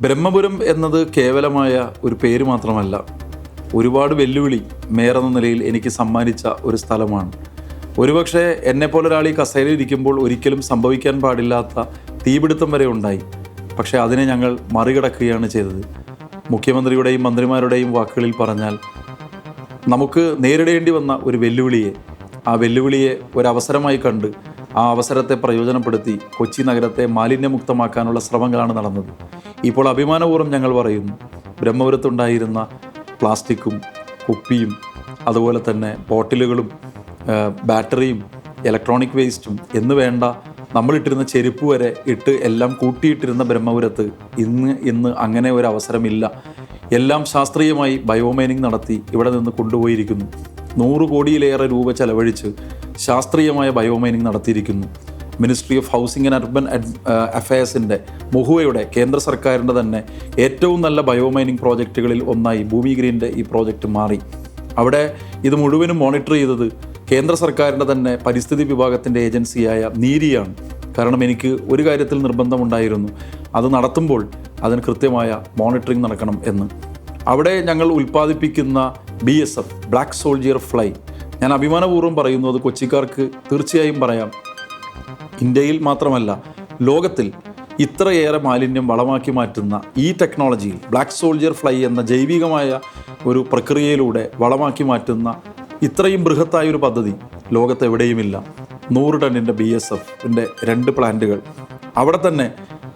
ബ്രഹ്മപുരം എന്നത് കേവലമായ ഒരു പേര് മാത്രമല്ല ഒരുപാട് വെല്ലുവിളി മേറെന്ന നിലയിൽ എനിക്ക് സമ്മാനിച്ച ഒരു സ്ഥലമാണ്. ഒരുപക്ഷെ എന്നെപ്പോലെ ഒരാൾ ഈ കസേരയിൽ ഇരിക്കുമ്പോൾ ഒരിക്കലും സംഭവിക്കാൻ പാടില്ലാത്ത തീപിടുത്തം വരെ ഉണ്ടായി. പക്ഷേ അതിനെ ഞങ്ങൾ മറികടക്കുകയാണ് ചെയ്തത്. മുഖ്യമന്ത്രിയുടെയും മന്ത്രിമാരുടെയും വാക്കുകളിൽ പറഞ്ഞാൽ നമുക്ക് നേരിടേണ്ടി വന്ന ഒരു വെല്ലുവിളിയെ ആ വെല്ലുവിളിയെ ഒരവസരമായി കണ്ട് ആ അവസരത്തെ പ്രയോജനപ്പെടുത്തി കൊച്ചി നഗരത്തെ മാലിന്യമുക്തമാക്കാനുള്ള ശ്രമങ്ങളാണ് നടന്നത്. ഇപ്പോൾ അഭിമാനപൂർവം ഞങ്ങൾ പറയുന്നു ബ്രഹ്മപുരത്തുണ്ടായിരുന്ന പ്ലാസ്റ്റിക്കും കുപ്പിയും അതുപോലെ തന്നെ ബോട്ടിലുകളും ബാറ്ററിയും ഇലക്ട്രോണിക് വേസ്റ്റും എന്ന് വേണ്ട നമ്മളിട്ടിരുന്ന ചെരുപ്പ് വരെ ഇട്ട് എല്ലാം കൂട്ടിയിട്ടിരുന്ന ബ്രഹ്മപുരത്ത് ഇന്ന് ഇന്ന് അങ്ങനെ ഒരു അവസരമില്ല. എല്ലാം ശാസ്ത്രീയമായി ബയോമൈനിങ് നടത്തി ഇവിടെ നിന്ന് കൊണ്ടുപോയിരിക്കുന്നു. നൂറ് കോടിയിലേറെ രൂപ ചെലവഴിച്ച് ശാസ്ത്രീയമായ biomining നടത്തിയിരിക്കുന്നു. Ministry of housing and urban അഫയേഴ്സിന്റെ മുഹുവയുടെ കേന്ദ്ര സർക്കാരിന്റെ തന്നെ ഏറ്റവും നല്ല ബയോമൈനിങ് പ്രോജക്റ്റുകളിൽ ഒന്നായി ഭൂമി ഗ്രീന്റെ ഈ പ്രോജക്റ്റ് മാറി. അവിടെ ഇത് മുഴുവനും മോണിറ്റർ ചെയ്തത് കേന്ദ്ര സർക്കാരിന്റെ തന്നെ പരിസ്ഥിതി വിഭാഗത്തിന്റെ ഏജൻസിയായ നീരിയാണ്. കാരണം എനിക്ക് ഒരു കാര്യത്തിൽ നിർബന്ധമുണ്ടായിരുന്നു. അത് നടത്തുമ്പോൾ അതിന് കൃത്യമായ മോണിറ്ററിംഗ് നടക്കണം എന്ന്. അവിടെ ഞങ്ങൾ ഉൽപ്പാദിപ്പിക്കുന്ന B S F black soldier fly ഞാൻ അഭിമാനപൂർവം പറയുന്നു അത് കൊച്ചിക്കാർക്ക് തീർച്ചയായും പറയാം. ഇന്ത്യയിൽ മാത്രമല്ല ലോകത്തിൽ ഇത്രയേറെ മാലിന്യം വളമാക്കി മാറ്റുന്ന ഈ ടെക്നോളജിയിൽ ബ്ലാക്ക് സോൾജിയർ ഫ്ലൈ എന്ന ജൈവികമായ ഒരു പ്രക്രിയയിലൂടെ വളമാക്കി മാറ്റുന്ന ഇത്രയും ബൃഹത്തായ ഒരു പദ്ധതി ലോകത്ത് എവിടെയുമില്ല നൂറ് ടണ്ണിന്റെ ബി എസ് എഫിന്റെ രണ്ട് പ്ലാന്റുകൾ. അവിടെ തന്നെ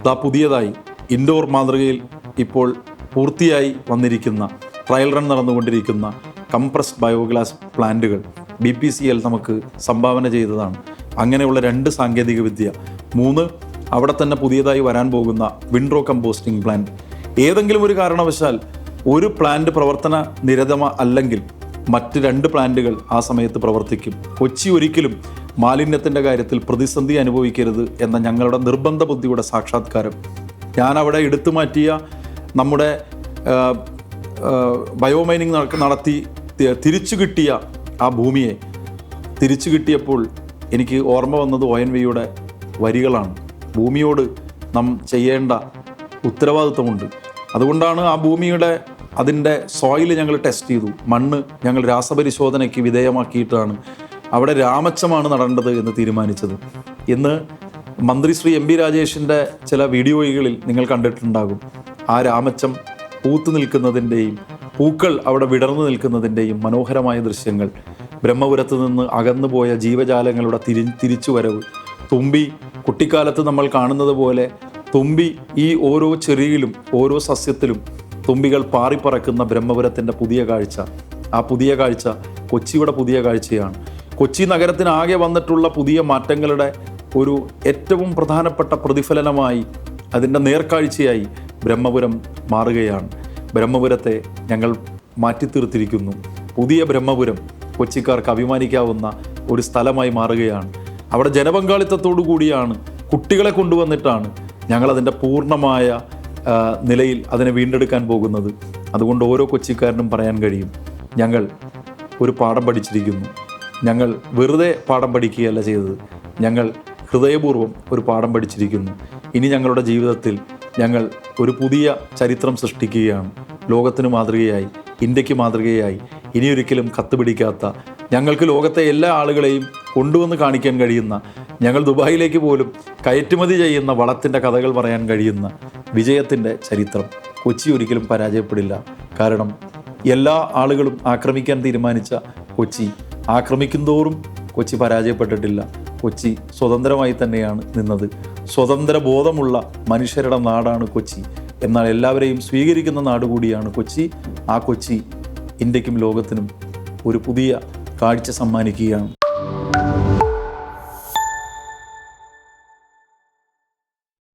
ദാ പുതിയതായി ഇൻഡോർ മാതൃകയിൽ ഇപ്പോൾ പൂർത്തിയായി വന്നിരിക്കുന്ന ട്രയൽ റൺ നടന്നുകൊണ്ടിരിക്കുന്ന കംപ്രസ്ഡ് ബയോഗ്ലാസ് പ്ലാന്റുകൾ ബി പി സി എൽ നമുക്ക് സംഭാവന ചെയ്തതാണ്. അങ്ങനെയുള്ള രണ്ട് സാങ്കേതിക വിദ്യ. മൂന്ന് അവിടെ തന്നെ പുതിയതായി വരാൻ പോകുന്ന വിൻഡ്രോ കമ്പോസ്റ്റിംഗ് പ്ലാന്റ്. ഏതെങ്കിലും ഒരു കാരണവശാൽ ഒരു പ്ലാന്റ് പ്രവർത്തന നിരതമ അല്ലെങ്കിൽ മറ്റ് രണ്ട് പ്ലാന്റുകൾ ആ സമയത്ത് പ്രവർത്തിക്കും. കൊച്ചി ഒരിക്കലും മാലിന്യത്തിന്റെ കാര്യത്തിൽ പ്രതിസന്ധി അനുഭവിക്കരുത് എന്ന ഞങ്ങളുടെ നിർബന്ധ ബുദ്ധിയുടെ സാക്ഷാത്കാരം. ഞാൻ അവിടെ എടുത്തു മാറ്റിയ നമ്മുടെ ബയോമൈനിങ് നടത്തി തിരിച്ചു കിട്ടിയ ആ ഭൂമിയെ തിരിച്ചു കിട്ടിയപ്പോൾ എനിക്ക് ഓർമ്മ വന്നത് ഒ എൻ വിയുടെ വരികളാണ്. ഭൂമിയോട് നാം ചെയ്യേണ്ട ഉത്തരവാദിത്വമുണ്ട്. അതുകൊണ്ടാണ് ആ ഭൂമിയുടെ അതിന്റെ സോയിൽ ഞങ്ങൾ ടെസ്റ്റ് ചെയ്തു. മണ്ണ് ഞങ്ങൾ രാസപരിശോധനയ്ക്ക് വിധേയമാക്കിയിട്ടാണ്. അവിടെ രാമച്ചമാണ് നടേണ്ടത് എന്ന് തീരുമാനിച്ചത്. ഇന്ന് മന്ത്രി ശ്രീ എം ബി രാജേഷിന്റെ ചില വീഡിയോകളിൽ നിങ്ങൾ കണ്ടിട്ടുണ്ടാകും. ആ രാമച്ചം പൂത്തു നിൽക്കുന്നതിന്റെയും പൂക്കൾ അവിടെ വിടർന്നു നിൽക്കുന്നതിന്റെയും മനോഹരമായ ദൃശ്യങ്ങൾ. ബ്രഹ്മപുരത്ത് നിന്ന് അകന്നുപോയ ജീവജാലങ്ങളുടെ തിരി തിരിച്ചുവരവ്. തുമ്പി കുട്ടിക്കാലത്ത് നമ്മൾ കാണുന്നത് പോലെ തുമ്പി ഈ ഓരോ ചെറിയിലും ഓരോ സസ്യത്തിലും തുമ്പികൾ പാറിപ്പറക്കുന്ന ബ്രഹ്മപുരത്തിന്റെ പുതിയ കാഴ്ച. ആ പുതിയ കാഴ്ച കൊച്ചിയുടെ പുതിയ കാഴ്ചയാണ്. കൊച്ചി നഗരത്തിനാകെ വന്നിട്ടുള്ള പുതിയ മാറ്റങ്ങളുടെ ഒരു ഏറ്റവും പ്രധാനപ്പെട്ട പ്രതിഫലനമായി അതിന്റെ നേർക്കാഴ്ചയായി ബ്രഹ്മപുരം മാറുകയാണ്. ബ്രഹ്മപുരത്തെ ഞങ്ങൾ മാറ്റിത്തീർത്തിരിക്കുന്നു. പുതിയ ബ്രഹ്മപുരം കൊച്ചിക്കാർക്ക് അഭിമാനിക്കാവുന്ന ഒരു സ്ഥലമായി മാറുകയാണ്. അവിടെ ജനപങ്കാളിത്തത്തോടു കൂടിയാണ് കുട്ടികളെ കൊണ്ടുവന്നിട്ടാണ് ഞങ്ങളതിന്റെ പൂർണമായ നിലയിൽ അതിനെ വീണ്ടെടുക്കാൻ പോകുന്നത്. അതുകൊണ്ട് ഓരോ കൊച്ചിക്കാരനും പറയാൻ കഴിയും ഞങ്ങൾ ഒരു പാഠം പഠിച്ചിരിക്കുന്നു. ഞങ്ങൾ വെറുതെ പാഠം പഠിക്കുകയല്ല ചെയ്തത്. ഞങ്ങൾ ഹൃദയപൂർവം ഒരു പാഠം പഠിച്ചിരിക്കുന്നു. ഇനി ഞങ്ങളുടെ ജീവിതത്തിൽ ഞങ്ങൾ ഒരു പുതിയ ചരിത്രം സൃഷ്ടിക്കുകയാണ്. ലോകത്തിന് മാതൃകയായി ഇന്ത്യയ്ക്ക് മാതൃകയായി ഇനിയൊരിക്കലും കത്തുപിടിക്കാത്ത ഞങ്ങൾക്ക് ലോകത്തെ എല്ലാ ആളുകളെയും കൊണ്ടുവന്ന് കാണിക്കാൻ കഴിയുന്ന ഞങ്ങൾ ദുബായിലേക്ക് പോലും കയറ്റുമതി ചെയ്യുന്ന വളത്തിന്റെ കഥകൾ പറയാൻ കഴിയുന്ന വിജയത്തിന്റെ ചരിത്രം കൊച്ചി ഒരിക്കലും പരാജയപ്പെടില്ല. കാരണം എല്ലാ ആളുകളും ആക്രമിക്കാൻ തീരുമാനിച്ച കൊച്ചി ആക്രമിക്കുന്തോറും കൊച്ചി പരാജയപ്പെട്ടിട്ടില്ല. കൊച്ചി സ്വതന്ത്രമായി തന്നെയാണ് നിന്നത്. സ്വതന്ത്ര ബോധമുള്ള മനുഷ്യരുടെ നാടാണ് കൊച്ചി. എന്നാൽ എല്ലാവരെയും സ്വീകരിക്കുന്ന നാടുകൂടിയാണ് കൊച്ചി. ആ കൊച്ചി ഇന്ത്യക്കും ലോകത്തിനും ഒരു പുതിയ കാഴ്ച സമ്മാനിക്കുകയാണ്.